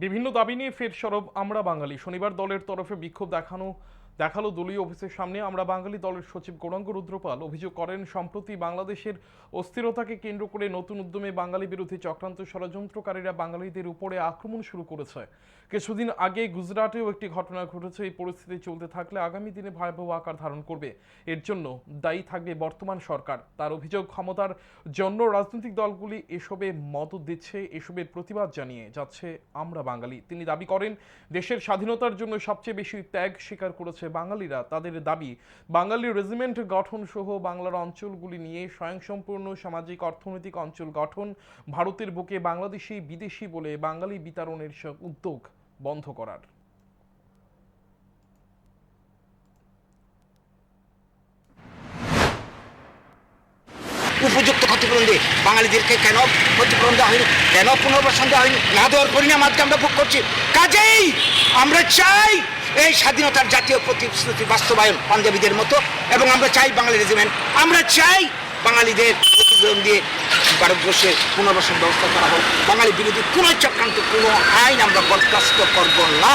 বিভিন্ন দাবি নিয়ে ফের সরব আমরা বাঙালি। শনিবার দলের তরফে বিক্ষোভ দেখানো দেখাল দলীয় অফিসের সামনে। আমরা বাঙালি দলের সচিব গৌরাঙ্গ রুদ্রপাল অভিযোগ করেন, সম্প্রতি বাংলাদেশের অস্থিরতাকে কেন্দ্র করে নতুন উদ্যমে বাঙালি বিরোধী চক্রান্ত ষড়যন্ত্রকারীরা বাঙালিদের উপরে আক্রমণ শুরু করেছে। কিছুদিন আগে গুজরাটেও একটি ঘটনা ঘটেছে। এই পরিস্থিতি চলতে থাকলে আগামী দিনে ভয়াবহ আকার ধারণ করবে। এর জন্য দায়ী থাকবে বর্তমান সরকার। তার অভিযোগ, ক্ষমতার জন্য রাজনৈতিক দলগুলি এসবে মদত দিচ্ছে, এসবের প্রতিবাদ জানিয়ে যাচ্ছে আমরা বাঙালি। তিনি দাবি করেন, দেশের স্বাধীনতার জন্য সবচেয়ে বেশি ত্যাগ স্বীকার করেছে বাঙালিরা তাদের দাবি, বাঙালি রেজিমেন্ট গঠন সহ বাংলার অঞ্চলগুলি নিয়ে স্বয়ংসম্পূর্ণ সামাজিক অর্থনৈতিক অঞ্চল গঠন ভারতের বুকে বাংলাদেশি বিদেশি বলে বাঙালি বিতরণের উদ্যোগ বন্ধ করার। উপযুক্ত ক্ষতিপূরণ দিয়ে বাঙালিদেরকে কেন ক্ষতিপূরণ দেওয়া হয়নি? কেন পুনর্বাসন দেওয়া হয়নি? না দেওয়ার পরিণাম আজকে আমরা ভোগ করছি। কাজেই আমরা চাই এই স্বাধীনতার জাতীয় প্রতিশ্রুতি বাস্তবায়ন পাঞ্জাবিদের মতো, এবং আমরা চাই বাঙালি রেজিমেন্ট আমরা চাই বাঙালিদের প্রতিবেদন দিয়ে ভারতবর্ষের পুনর্বাসন ব্যবস্থা করা হোক। বাঙালি বিরোধী কোনো চক্রান্ত, কোনো আইন আমরা বরখাস্ত করব না।